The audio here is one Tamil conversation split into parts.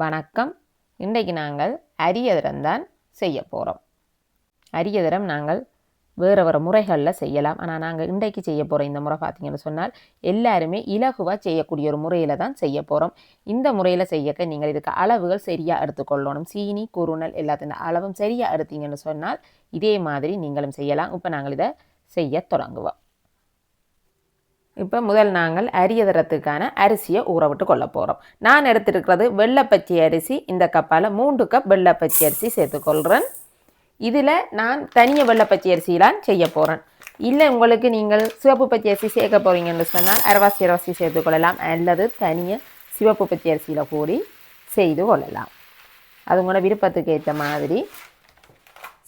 வணக்கம். இன்றைக்கு நாங்கள் அரியதரம் தான் செய்ய போகிறோம் அரியதரம் நாங்கள் வேறு வேறு முறைகளில் செய்யலாம். ஆனால் நாங்கள் இன்றைக்கு செய்ய போகிற இந்த முறை பார்த்தீங்கன்னு சொன்னால் எல்லாருமே இலகுவாக செய்யக்கூடிய ஒரு முறையில் தான் செய்ய போகிறோம் இந்த முறையில் செய்யக்க நீங்கள் இதுக்கு அளவுகள் சரியாக எடுத்துக்கொள்ளணும் சீனி குறுநல் எல்லாத்தின் அளவும் சரியாக எடுத்தீங்கன்னு சொன்னால் இதே மாதிரி நீங்களும் செய்யலாம். இப்போ நாங்கள் இதை செய்ய தொடங்குவோம். இப்போ முதல் நாங்கள் அரியதரத்துக்கான அரிசியை ஊற விட்டு கொள்ள போகிறோம் நான் எடுத்துருக்கிறது வெள்ளைப்பச்சி அரிசி. இந்த கப்பால் மூன்று கப் வெள்ளைப்பச்சி அரிசி சேர்த்துக்கொள்கிறேன் இதில் நான் தனியாக வெள்ளைப்பச்சி அரிசியிலாம் செய்ய போகிறேன் இல்லை உங்களுக்கு நீங்கள் சிவப்பு பச்சை அரிசி சேர்க்க போகிறீங்கன்னு சொன்னால் அரவாசி அரவாசி சேர்த்துக்கொள்ளலாம் அல்லது தனியாக சிவப்பு பச்சை அரிசியில் கூடி செய்து கொள்ளலாம். அது உங்களோட விருப்பத்துக்கு ஏற்ற மாதிரி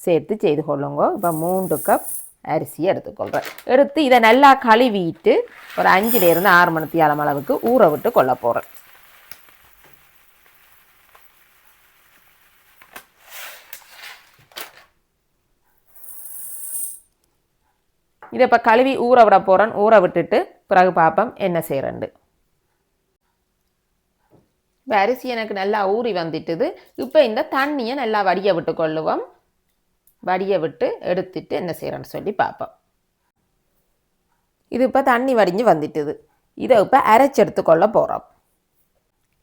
சேர்த்து செய்து கொள்ளுங்க. இப்போ மூன்று கப் அரிசியை எடுத்துக்கொள்கிறேன் எடுத்து இதை நல்லா கழுவிட்டு ஒரு அஞ்சுலேருந்து ஆறு மணித்தியாலம் அளவுக்கு ஊற விட்டு கொள்ள போகிறேன் இதை இப்போ கழுவி ஊற விட போகிறேன் ஊற விட்டுட்டு பிறகு பார்ப்போம் என்ன செய்கிறேன்டு இப்போ அரிசி எனக்கு நல்லா ஊறி வந்துட்டுது. இப்போ இந்த தண்ணியை நல்லா வடிய விட்டு கொள்ளுவோம் வடிய விட்டு எடுத்துட்டு என்ன செய்கிறேன்னு சொல்லி பார்ப்போம். இது இப்போ தண்ணி வடிஞ்சு வந்துட்டுது. இதை இப்போ அரைச்சி எடுத்துக்கொள்ள போகிறோம்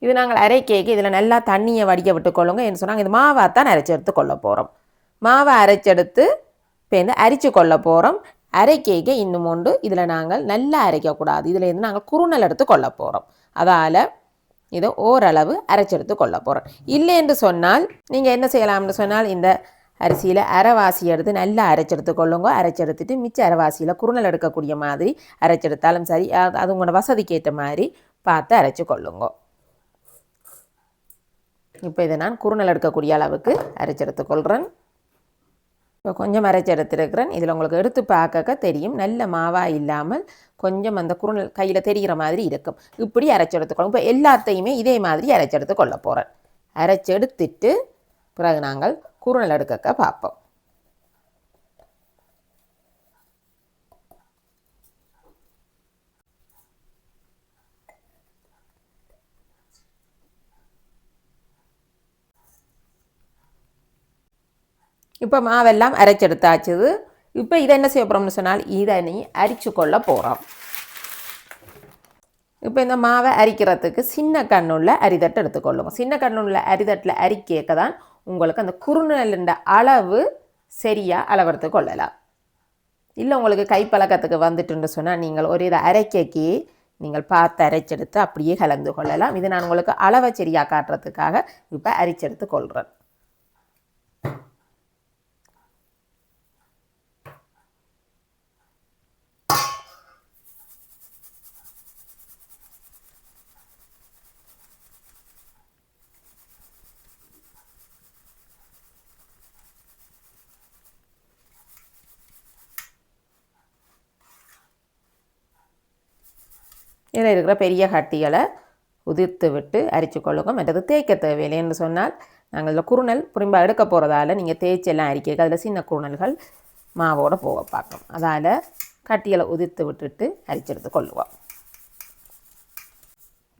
இது நாங்கள் அரைக்கேக்கு இதில் நல்லா தண்ணியை வடிக்க விட்டு கொள்ளுங்க என்ன சொன்னாங்க. இது மாவாக தான் அரைச்சி எடுத்து கொள்ள போகிறோம் மாவை அரைச்செடுத்து இப்போ வந்து அரிச்சு கொள்ள போகிறோம் அரைக்கேக்க இன்னும் உண்டு. இதில் நாங்கள் நல்லா அரைக்கக்கூடாது இதில் இருந்து நாங்கள் குறுநல் எடுத்து கொள்ள போகிறோம் அதால் இதை ஓரளவு அரைச்செடுத்து கொள்ள போகிறோம் இல்லை என்று சொன்னால் நீங்கள் என்ன செய்யலாம்னு சொன்னால் இந்த அரிசியில் அரைவாசி எடுத்து நல்லா அரைச்செடுத்து கொள்ளுங்க. அரைச்செடுத்துட்டு மிச்ச அரைவாசியில் குறுநல் எடுக்கக்கூடிய மாதிரி அரைச்செடுத்தாலும் சரி அது அது உங்களோட வசதிக்கு ஏற்ற மாதிரி பார்த்து அரைச்சி கொள்ளுங்க. இப்போ இதை நான் குறுநல் எடுக்கக்கூடிய அளவுக்கு அரைச்செடுத்து கொள்கிறேன் இப்போ கொஞ்சம் அரைச்சி எடுத்துருக்கிறேன் இதில் உங்களுக்கு எடுத்து பார்க்க தெரியும். நல்ல மாவாக இல்லாமல் கொஞ்சம் அந்த குறுநல் கையில் தெரிகிற மாதிரி இருக்கும். இப்படி அரைச்சி எடுத்துக்கொள்ளும் இப்போ எல்லாத்தையுமே இதே மாதிரி அரைச்சி எடுத்து கொள்ள போகிறேன் அரைச்செடுத்துட்டு பிறகு நாங்கள் குறுநல் அடுக்கக்க பார்ப்போம் இப்போ மாவெல்லாம் அரைச்செடுத்தாச்சுது இப்போ இதை என்ன செய்ய போகிறோம்னு சொன்னால் இதை நீ அரிச்சு கொள்ள போகிறோம் இப்போ இந்த மாவை அரிக்கிறதுக்கு சின்ன கண்ணுள்ள அரிதட்டை எடுத்துக்கொள்ளுவோம். சின்ன கண்ணுள்ள அரிதட்டில் அரிக்கேக்க தான் உங்களுக்கு அந்த குறுநெல்லுண்ட அளவு சரியாக அளவெடுத்து கொள்ளலாம். இல்லை உங்களுக்கு கைப்பழக்கத்துக்கு வந்துட்டுன்னு சொன்னால் நீங்கள் ஒரு இதை அரைக்கி நீங்கள் பார்த்து அரைச்செடுத்து அப்படியே கலந்து கொள்ளலாம். இது நான் உங்களுக்கு அளவை சரியாக காட்டுறதுக்காக இப்போ அரைச்செடுத்து கொள்கிறேன் இதில் இருக்கிற பெரிய கட்டிகளை உதிர்த்து விட்டு அரிச்சு கொள்ளுங்க. மற்றது தேய்க்க தேவையில்லைன்னு சொன்னால் நாங்கள் இதில் குறுநல் புரிம்பா எடுக்க போகிறதால நீங்கள் தேய்ச்செல்லாம் அரிக்க அதில் சின்ன குறுநல்கள் மாவோடு போக பார்க்கும் அதால் கட்டியலை உதிர்த்து விட்டுட்டு அரிச்செடுத்து கொள்ளுவோம்.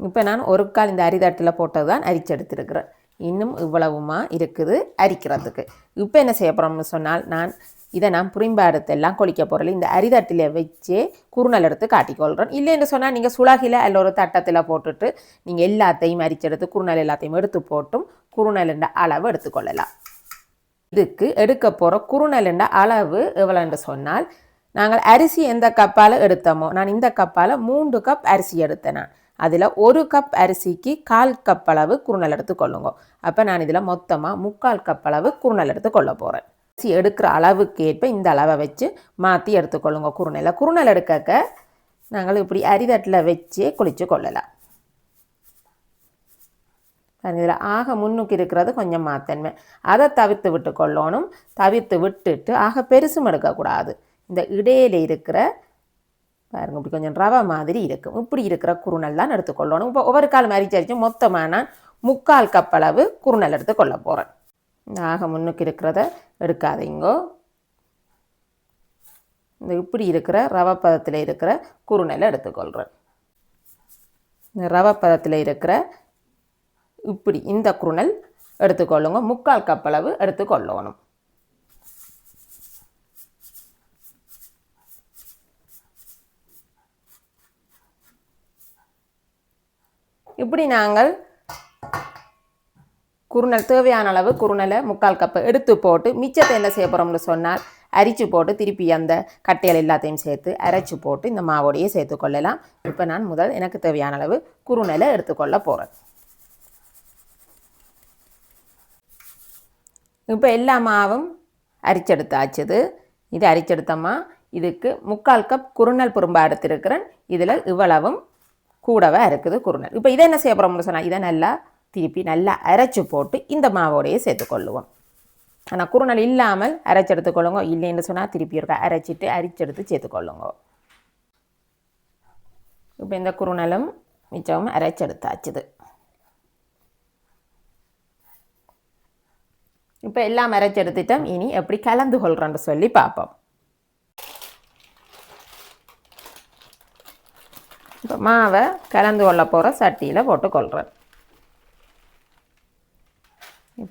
இப்போ நான் ஒரு கால் இந்த அரிதட்டில் போட்டது தான் அரிச்செடுத்துருக்கிறேன். இன்னும் இவ்வளவுமா இருக்குது அரிக்கிறதுக்கு. இப்போ என்ன செய்ய போகிறோம்னு சொன்னால் நான் இதை நான் புரிம்பாடத்தெல்லாம் கொளிக்க போகிறல இந்த அரிதட்டில் வச்சு குறுநல் எடுத்து காட்டிக்கொள்கிறேன் இல்லைன்னு சொன்னால் நீங்கள் சுலகில் அல்ல ஒரு தட்டத்தில் போட்டுட்டு நீங்கள் எல்லாத்தையும் அரிச்செடுத்து குறுநல் எல்லாத்தையும் எடுத்து போட்டும் குறுநலுண்ட அளவு எடுத்துக்கொள்ளலாம் இதுக்கு எடுக்க போகிற குறுநலுண்ட அளவு எவ்வளோன்னு சொன்னால் நாங்கள் அரிசி எந்த கப்பால் எடுத்தோமோ நான் இந்த கப்பால் மூன்று கப் அரிசி எடுத்தேன் நான். அதில் ஒரு கப் அரிசிக்கு கால் கப் அளவு குறுநல் எடுத்து கொள்ளுங்க. அப்போ நான் இதில் மொத்தமாக முக்கால் கப் அளவு குறுநல் எடுத்து கொள்ள போகிறேன். அரிசி எடுக்கிற அளவுக்கு ஏற்ப இந்த அளவை வச்சு மாற்றி எடுத்துக்கொள்ளுங்க. குறுநலை குறுநல் எடுக்க நாங்கள் இப்படி அரிதட்டில் வச்சு குளித்து கொள்ளலாம். இதில் ஆக முன்னுக்கு இருக்கிறது கொஞ்சம் மாத்தன்மை. அதை தவிர்த்து விட்டு கொள்ளணும். தவிர்த்து விட்டுட்டு ஆக பெருசும் எடுக்கக்கூடாது. இந்த இடையில இருக்கிற பாருங்க இப்படி கொஞ்சம் ரவை மாதிரி இருக்கும். இப்படி இருக்கிற குறுநல் தான் எடுத்துக்கொள்ளணும் இப்போ ஒவ்வொரு கால் மாதிரி அரிச்சு மொத்தமாக நான் முக்கால் கப் அளவு குறுநல் எடுத்து கொள்ள போகிறேன் நாக முன்னுக்கு இருக்கிறத எடுக்காதீங்கோ. இந்த இப்படி இருக்கிற ரவை பதத்தில் இருக்கிற குறுநெலை எடுத்துக்கொள்கிறேன் இந்த ரவை பதத்தில் இருக்கிற இப்படி இந்த குருணல் எடுத்துக்கொள்ளுங்க. முக்கால் கப்பளவு எடுத்துக்கொள்ளணும். இப்படி நாங்கள் குருணல் தேவையான அளவு குருணலை முக்கால் கப்பு எடுத்து போட்டு மிச்சத்தை என்ன செய்ய போகிறோம்னு சொன்னால் அரிச்சு போட்டு திருப்பி அந்த கட்டைகள் எல்லாத்தையும் சேர்த்து அரைச்சி போட்டு இந்த மாவோடையே சேர்த்து கொள்ளலாம். இப்போ நான் முதல் எனக்கு தேவையான அளவு குருணலை எடுத்துக்கொள்ள போகிறேன் இப்போ எல்லா மாவும் அரிச்செடுத்தாச்சுது. இது அரிச்செடுத்தம்மா இதுக்கு முக்கால் கப் குருணல் புறம்பா எடுத்திருக்கிறேன் இதில் இவ்வளவும் கூடவே இருக்குது குறுநல். இப்போ இதை என்ன செய்ய போகிறோம்னு சொன்னால் இதை நல்லா திருப்பி நல்லா அரைச்சி போட்டு இந்த மாவோடையே சேர்த்துக்கொள்ளுவோம். ஆனால் குருணல் இல்லாமல் அரைச்செடுத்துக்கொள்ளுங்க இல்லைன்னு சொன்னால் திருப்பி இருக்க அரைச்சிட்டு அரிச்செடுத்து சேர்த்துக்கொள்ளுங்க. இப்போ இந்த குருணலும் மிச்சமும் அரைச்செடுத்தாச்சுது இப்போ எல்லாம் அரைச்செடுத்துட்டோம் இனி எப்படி கலந்து கொள்கிறோன்னு சொல்லி பார்ப்போம். இப்போ மாவை கலந்து கொள்ள போகிற சட்டியில் போட்டு கொள்கிறேன்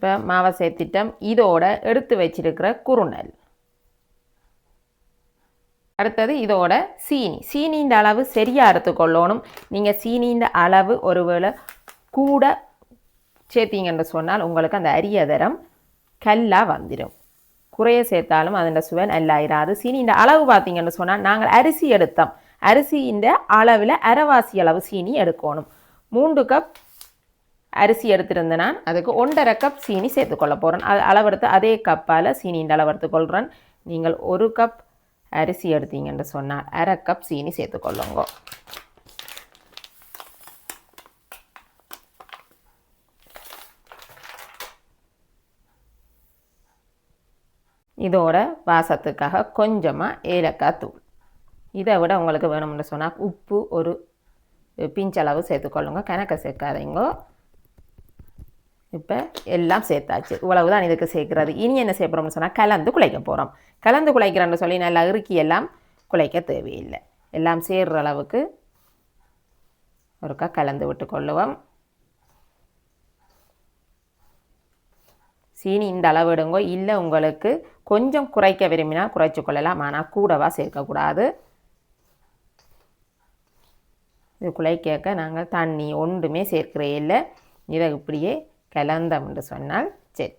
இப்போ மாவை திட்டம் இதோட எடுத்து வச்சிருக்கிற குருணல் அடுத்தது இதோட சீனி. சீனியின் அளவு சரியாக எடுத்துக்கொள்ளணும் நீங்கள் சீனியின் அளவு ஒருவேளை கூட சேர்த்தீங்கன்னு சொன்னால் உங்களுக்கு அந்த அரியதரம் கல்லாக வந்துடும் குறைய சேர்த்தாலும் அதன் சுவை நல்லாயிராது. சீனியின் அளவு பார்த்தீங்கன்னு சொன்னால் நாங்கள் அரிசி எடுத்தோம். அரிசியின் அளவில் அரைவாசி அளவு சீனி எடுக்கணும். மூன்று கப் அரிசி எடுத்திருந்தேன் நான். அதுக்கு ஒன்றரை கப் சீனி சேர்த்துக்கொள்ள போகிறேன் அது அளவெடுத்து அதே கப்பால் சீனியின் அளவெடுத்து கொள்கிறேன் நீங்கள் ஒரு கப் அரிசி எடுத்தீங்கன்னு சொன்னால் அரை கப் சீனி சேர்த்துக்கொள்ளுங்க இதோட வாசத்துக்காக கொஞ்சமாக ஏலக்காய் தூள். இதை விட உங்களுக்கு வேணும்னு சொன்னால் உப்பு ஒரு பிஞ்சளவு சேர்த்துக்கொள்ளுங்க கணக்கை சேர்க்காதீங்க. இப்போ எல்லாம் சேர்த்தாச்சு. இவ்வளவு தான் இதுக்கு சேர்க்குறது. இனி என்ன செய்ய போகிறோம்னு சொன்னால் கலந்து குலைக்க போகிறோம் கலந்து குலைக்கிறோன்னு சொல்லி நல்லா இறுக்கி எல்லாம் குலைக்க தேவையில்லை. எல்லாம் சேர்கிற அளவுக்கு ஒருக்கா கலந்து விட்டு கொள்ளுவோம். சீனி இந்த அளவு எடுங்கோ இல்லை உங்களுக்கு கொஞ்சம் குறைக்க விரும்பினால் குறைச்சி கொள்ளலாம். ஆனால் கூடவா சேர்க்கக்கூடாது இது குலைக்க நாங்கள் தண்ணி ஒன்றுமே சேர்க்கிறே இல்லை. இதை இப்படியே கலந்தம் என்று சொன்னால் சரி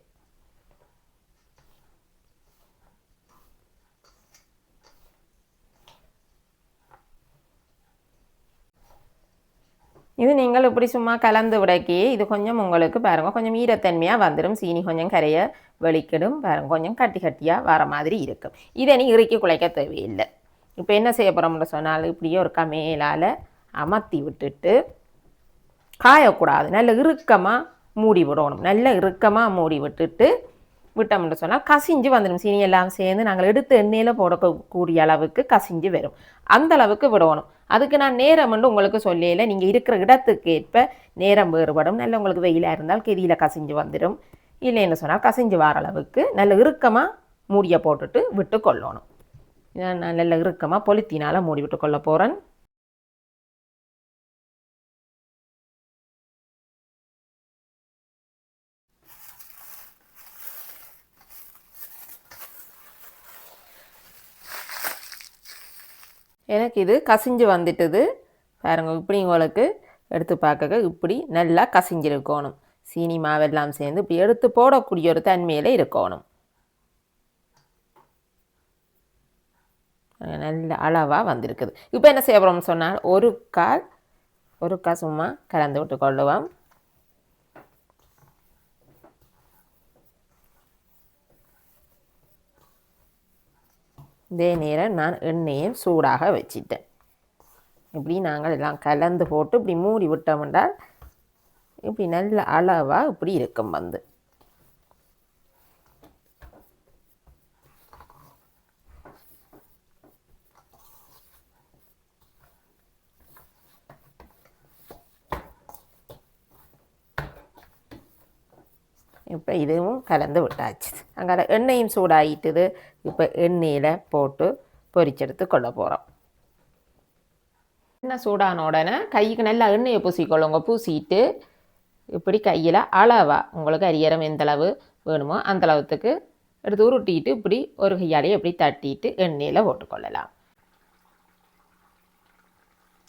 இது நீங்கள் இப்படி சும்மா கலந்து விடக்கி இது கொஞ்சம் உங்களுக்கு பாருங்க கொஞ்சம் ஈரத்தன்மையாக வந்துடும் சீனி கொஞ்சம் கரைய வெளிக்கிடும் பாருங்க கொஞ்சம் கட்டி கட்டியாக வர மாதிரி இருக்கும். இதை நீ இறுக்கி குலைக்க தேவையில்லை. இப்போ என்ன செய்ய போகிறோம்னு சொன்னால் இப்படியே ஒரு கமேலால் அமர்த்தி விட்டுட்டு காயக்கூடாது நல்ல இறுக்கமாக மூடி விடணும். நல்ல இறுக்கமாக மூடி விட்டுட்டு விட்டோம்னு சொன்னால் கசிஞ்சு வந்துடும் சீனி எல்லாம் சேர்ந்து நாங்கள் எடுத்து எண்ணெயில் போடக்கூடிய அளவுக்கு கசிஞ்சு வரும். அந்த அளவுக்கு விடணும். அதுக்கு நான் நேரம் வந்து உங்களுக்கு சொல்லல நீங்கள் இருக்கிற இடத்துக்கு ஏற்ப நேரம் வேறுபடும். நல்ல உங்களுக்கு வெயிலாக இருந்தால் கெதியில் கசிஞ்சு வந்துடும் இல்லைன்னு சொன்னால் கசிஞ்சு வர அளவுக்கு நல்ல இறுக்கமாக மூடியை போட்டுட்டு விட்டு கொள்ளணும். நான் நல்ல இறுக்கமாக பொலித்தினால் மூடி விட்டு கொள்ள போகிறேன் எனக்கு இது கசிஞ்சு வந்துட்டது. பாருங்க இப்படி உங்களுக்கு எடுத்து பார்க்க இப்படி நல்லா கசிஞ்சிருக்கணும். சீனி மாவெல்லாம் சேர்ந்து இப்படி எடுத்து போடக்கூடிய ஒரு தன்மையில் இருக்கணும். நல்ல அளவாக வந்திருக்குது. இப்போ என்ன செய்ய போகிறோம்னு சொன்னால் ஒரு கால் ஒரு கால் சும்மா கலந்து விட்டு கொள்ளுவோம் இதே நேரம் நான் எண்ணெயும் சூடாக வச்சிட்டேன். இப்படி நாங்கள் எல்லாம் கலந்து போட்டு இப்படி மூடி விட்டோம்னால் இப்படி நல்ல அளவாக இப்படி இருக்கும் வந்து. இப்போ இதுவும் கலந்து விட்டாச்சு. அங்கே எண்ணெயும் சூடாகிட்டுது இப்போ எண்ணெயில் போட்டு பொரிச்செடுத்து கொள்ள போகிறோம் எண்ணெய் சூடான உடனே கைக்கு நல்லா எண்ணெயை பூசிக்கொள்ளுங்க பூசிட்டு இப்படி கையில் அளவாக உங்களுக்கு அரியரம் எந்தளவு வேணுமோ அந்த அளவுக்கு எடுத்து உருட்டிட்டு இப்படி ஒரு கையாலேயே இப்படி தட்டிட்டு எண்ணெயில் போட்டுக்கொள்ளலாம்.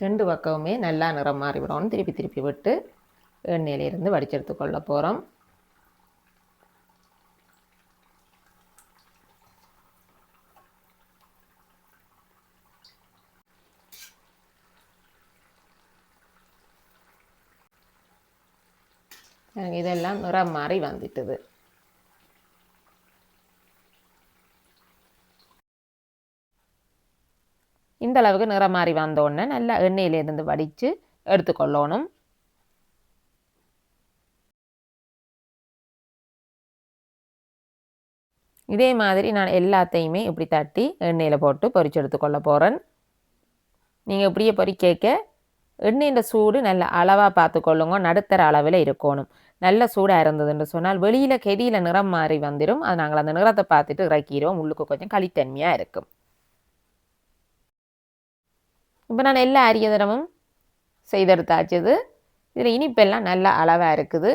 ரெண்டு பக்கமுமே நல்லா நிறம் மாறிவிடும். திருப்பி திருப்பி விட்டு எண்ணெயிலிருந்து வடிச்செடுத்து கொள்ள போகிறோம் இதெல்லாம் நிறம் மாறி வந்துட்டது. இந்த அளவுக்கு நிறம் மாறி வந்தோடனே நல்லா எண்ணெயிலேருந்து வடித்து எடுத்துக்கொள்ளணும். இதே மாதிரி நான் எல்லாத்தையுமே இப்படி தட்டி எண்ணெயில் போட்டு பொரிச்சு எடுத்துக்கொள்ள போகிறேன் நீங்கள் இப்படியே கேட்க எண்ணெயின் சூடு நல்ல அளவாக பார்த்துக்கொள்ளுங்க. நடுத்தர அளவில் இருக்கணும். நல்ல சூடாக இருந்ததுன்னு சொன்னால் வெளியில் கெதியில் நிறம் மாறி வந்துடும் அது நாங்கள் அந்த நிறத்தை பார்த்துட்டு இறக்கிடுவோம். உள்ளுக்கு கொஞ்சம் களித்தன்மையாக இருக்கும். இப்போ நான் எல்லா அரியதனமும் செய்தெடுத்தாச்சுது இதில் இனிப்பெல்லாம் நல்ல அளவாக இருக்குது.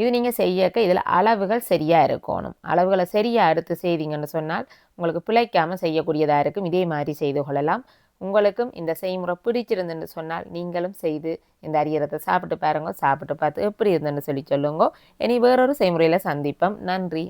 இது நீங்கள் செய்யக்க இதில் அளவுகள் சரியாக இருக்கணும். அளவுகளை சரியாக எடுத்து செய்தீங்கன்னு சொன்னால் உங்களுக்கு பிழைக்காமல் செய்யக்கூடியதாக இருக்கும். இதே மாதிரி செய்து கொள்ளலாம். உங்களுக்கும் இந்த செய்முறை பிடிச்சிருந்துன்னு சொன்னால் நீங்களும் செய்து இந்த அரியரத்தை சாப்பிட்டு பாருங்க சாப்பிட்டு பார்த்து எப்படி இருந்துன்னு சொல்லி சொல்லுங்க. இனி வேறொரு செய்முறையில் சந்திப்போம். நன்றி.